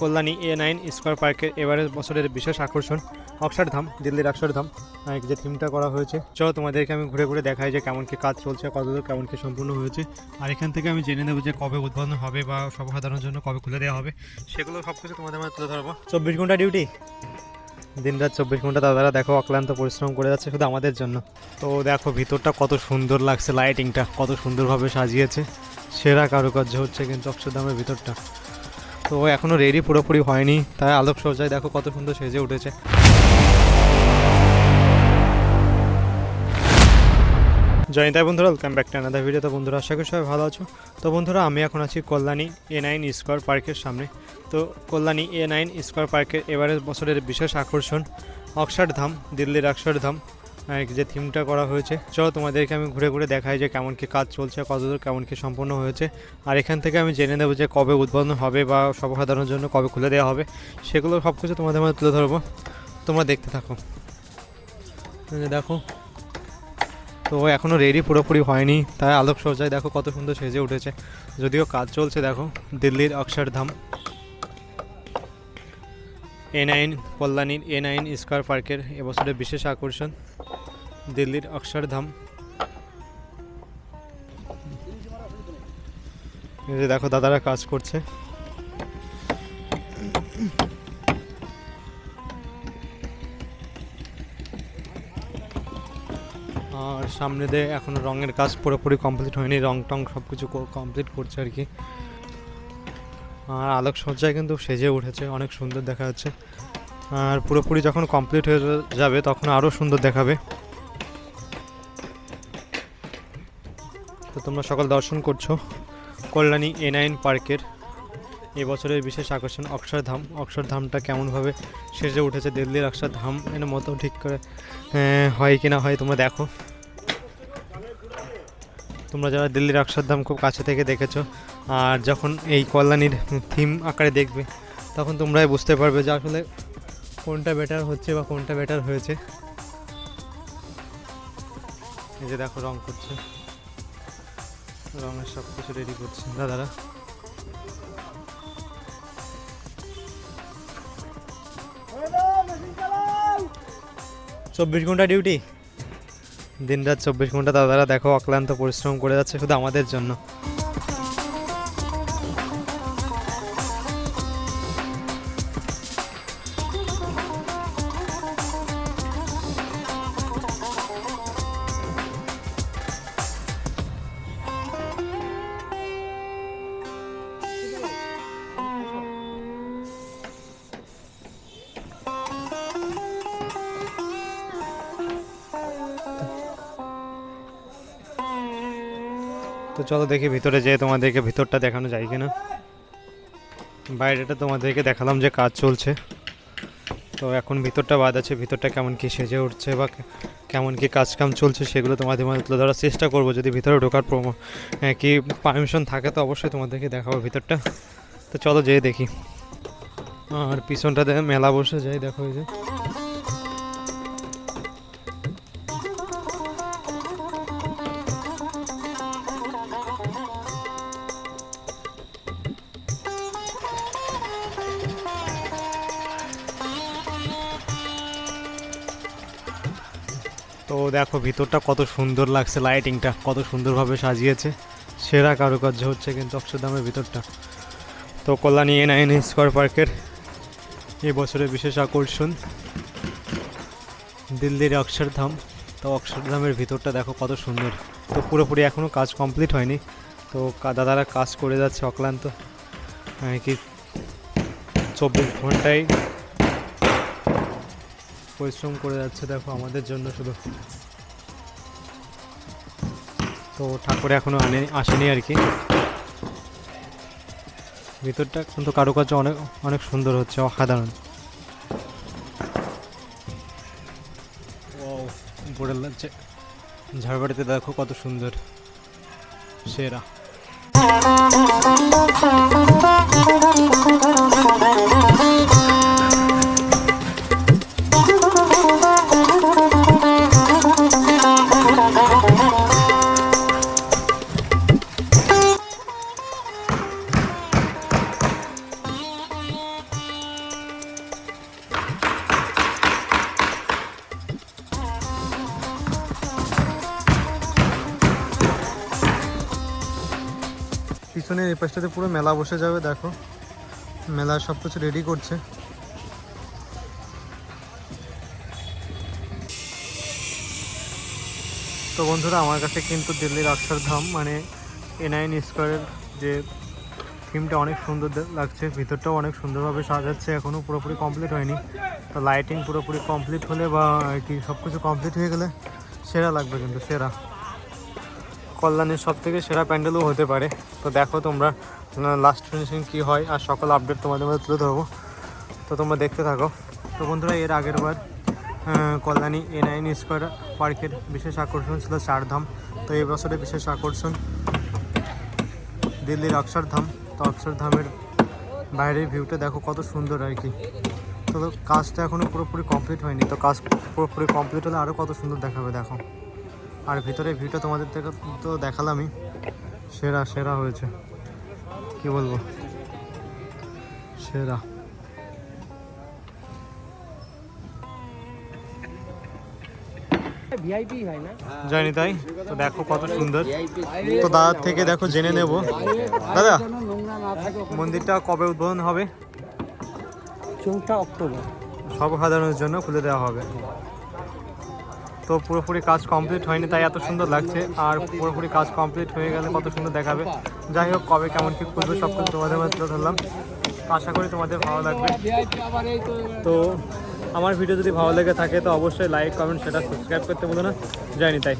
কল্যাণী এ nine square পার্কের এবারের বছরের বিশেষ আকর্ষণ, অক্ষরধাম, দিল্লির অক্ষরধাম যে থিমটা করা হয়েছে। চলো তোমাদেরকে আমি ঘুরে ঘুরে দেখাই যে কেমন কি কাজ চলছে, কতদূর কেমন কি সম্পূর্ণ হয়েছে। আর এখান থেকে আমি জেনে নেব যে কবে উদ্বোধন হবে বা সর্বসাধারণের জন্য কবে খুলে দেওয়া হবে। সেগুলো সব কিছু তোমাদের মধ্যে তুলে ধরবো। চব্বিশ ঘণ্টা ডিউটি দিন রাত চব্বিশ ঘণ্টা দাদারা দেখো অক্লান্ত পরিশ্রম করে যাচ্ছে শুধু আমাদের জন্য। তো দেখো ভিতরটা কত সুন্দর লাগছে লাইটিংটা কত সুন্দরভাবে সাজিয়েছে। সেরা কারুকার্য হচ্ছে কিন্তু অক্ষরধামের ভিতরটা। তো এখনও রেডি পুরোপুরি হয়নি। তাই আলোক সজ্জায় দেখো কত সুন্দর সেজে উঠেছে। জয়নিতাই বন্ধুরা welcome back to another video তো বন্ধুরা, আশা করি সবাই ভালো আছো। তো বন্ধুরা, আমি এখন আছি কল্যাণী এ নাইন স্কোয়ার পার্কের সামনে। তো কল্যাণী এ নাইন স্কোয়ার পার্কের এবারের বছরের বিশেষ আকর্ষণ, অক্ষরধাম, দিল্লির অক্ষরধাম। যে থিমটা করা হয়েছে। চলো তোমাদেরকে আমি ঘুরে ঘুরে দেখাই যে কেমন কি কাজ চলছে কতদূর কেমন কি সম্পন্ন হয়েছে। আর এখান থেকে আমি জেনে নেব যে কবে উদ্বোধন হবে বা সর্বসাধারণের জন্য কবে খুলে দেওয়া হবে। সেগুলো সব কিছু তোমাদের মধ্যে তুলে ধরবো। তোমরা দেখতে থাকো। দেখো। তো এখনও রেডি পুরোপুরি হয়নি। তাই আলোক সজ্জায় দেখো কত সুন্দর সেজে উঠেছে। যদিও কাজ চলছে, দেখো, দিল্লির অক্ষরধাম। এ নাইন কল্যাণীর এ নাইন স্কোয়ার পার্কের এবছরের বিশেষ আকর্ষণ। দিল্লির অক্ষরধাম। দেখো, দাদারা কাজ করছে। আর সামনে দিয়ে এখনও রঙের কাজ পুরোপুরি কমপ্লিট হয়নি, রং টং সব কিছু কমপ্লিট করছে আর কি। আর আলোক সজ্জায় কিন্তু সেজে উঠেছে, অনেক সুন্দর দেখা যাচ্ছে। আর পুরোপুরি যখন কমপ্লিট হয়ে যাবে, তখন আরও সুন্দর দেখাবে। তো তোমরা সকল দর্শন করছ কল্যাণী এ নাইন পার্কের। এবছরের বিশেষ আকর্ষণ অক্ষরধাম। অক্ষরধামটা কেমনভাবে সেজে উঠেছে দিল্লির অক্ষরধাম এর মতো ঠিক করে হয় কি না হয় তোমরা দেখো। তোমরা যারা দিল্লির অক্ষরধাম খুব কাছে থেকে দেখেছ, আর যখন এই কল্যাণীর থিম আকারে দেখবে, তখন তোমরাই বুঝতে পারবে যে আসলে কোনটা বেটার হচ্ছে বা কোনটা বেটার হয়েছে। এই যে দেখো রং করছে। রঙের সব কিছু রেডি করছে। দাদারা। চব্বিশ ঘণ্টা ডিউটি দিন রাত চব্বিশ ঘণ্টা দাদারা দেখো অক্লান্ত পরিশ্রম করে যাচ্ছে শুধু আমাদের জন্য। তো চলো দেখি ভিতরে যেয়ে তোমাদেরকে ভিতরটা দেখানো যায় কিনা। বাইরেটা তোমাদেরকে দেখালাম যে কাজ চলছে। তো এখন ভিতরটা বাদ আছে ভিতরটা কেমন কি সেজে উঠছে বা কেমন কি কাজ কাম চলছে সেগুলো তোমাদের মধ্যে তুলে ধরার চেষ্টা করব। যদি ভিতরে ঢোকার প্রমো হ্যাঁ, কি পারমিশন থাকে তো অবশ্যই তোমাদেরকে দেখাবো ভিতরটা। তো চলো যেয়ে দেখি। আর পিছনটাতে মেলা বসে যাই দেখো এই যে। তো দেখো ভিতরটা কত সুন্দর লাগছে লাইটিংটা কত সুন্দরভাবে সাজিয়েছে। সেরা কারুকার্য হচ্ছে কিন্তু অক্ষরধামের ভিতরটা। তো কল্যাণী এন আইন স্কোয়ার পার্কের এই বছরের বিশেষ আকর্ষণ, দিল্লির অক্ষরধাম। তো অক্ষরধামের ভিতরটা দেখো কত সুন্দর। তো পুরোপুরি এখনও কাজ কমপ্লিট হয়নি। তো দাদারা কাজ করে যাচ্ছে অক্লান্ত। কি চব্বিশ ঘন্টায় পরিশ্রম করে যাচ্ছে, দেখো আমাদের জন্য শুধু। তো ঠাকুর এখনও আনে আসেনি আর কি। ভিতরটা কিন্তু কারুকার্য অনেক অনেক সুন্দর হচ্ছে, অসাধারণ। ঝাড়বাড়িতে দেখো কত সুন্দর। সেরা। পিছনে এই পাশটাতে পুরো মেলা বসে যাবে, দেখো। মেলা সব কিছু রেডি করছে। তো বন্ধুরা, আমার কাছে কিন্তু দিল্লির অক্ষরধাম মানে এনআইন স্কোয়ারের যে থিমটা অনেক সুন্দর লাগছে। ভিতরটাও অনেক সুন্দরভাবে সাজাচ্ছে এখনও পুরোপুরি কমপ্লিট হয়নি। তো লাইটিং পুরোপুরি কমপ্লিট হলে বা কি সব কিছু কমপ্লিট হয়ে গেলে সেরা লাগবে কিন্তু, সেরা। কল্যাণের সব থেকে সেরা প্যান্ডেলও হতে পারে। তো দেখো তোমরা লাস্ট ফিনিশিং কী হয়, আর সকল আপডেট তোমাদের মধ্যে তুলে ধরবো। তো তোমরা দেখতে থাকো। তো বন্ধুরা, এর আগের বার কল্যাণী এ নাইন স্কোয়ার পার্কের বিশেষ আকর্ষণ ছিল চারধাম। তো এই বছরে বিশেষ আকর্ষণ দিল্লির অক্ষরধাম। তো অক্ষরধামের বাইরের ভিউটা দেখো কত সুন্দর আর কি। তো কাজটা এখনও পুরোপুরি কমপ্লিট হয়নি। তো কাজ পুরোপুরি কমপ্লিট হলে আরও কত সুন্দর দেখাবে, দেখো। আর ভিতরে ভিউটা তোমাদের থেকে তো দেখালামই। সেরা সেরা হয়েছে। কি বলব? সেরা। জানি তাই? তো দেখো কত সুন্দর। তো দাদার থেকে দেখো জেনে নেব। দাদা মন্দিরটা কবে উদ্বোধন হবে? চৌঠা অক্টোবর। সর্বসাধারণের জন্য খুলে দেওয়া হবে। তো পুরোপুরি কাজ কমপ্লিট হয়নি, তাই এত সুন্দর লাগছে। আর পুরোপুরি কাজ কমপ্লিট হয়ে গেলে কত সুন্দর দেখাবে। যাই হোক, কবে কেমন কি করবে সব কিছু তোমাদের মধ্যে ধরলাম। আশা করি তোমাদের ভালো লাগবে। তো আমার ভিডিও যদি ভালো লেগে থাকে, তো অবশ্যই লাইক কমেন্ট সেটা সাবস্ক্রাইব করতে বলো না। জানি তাই।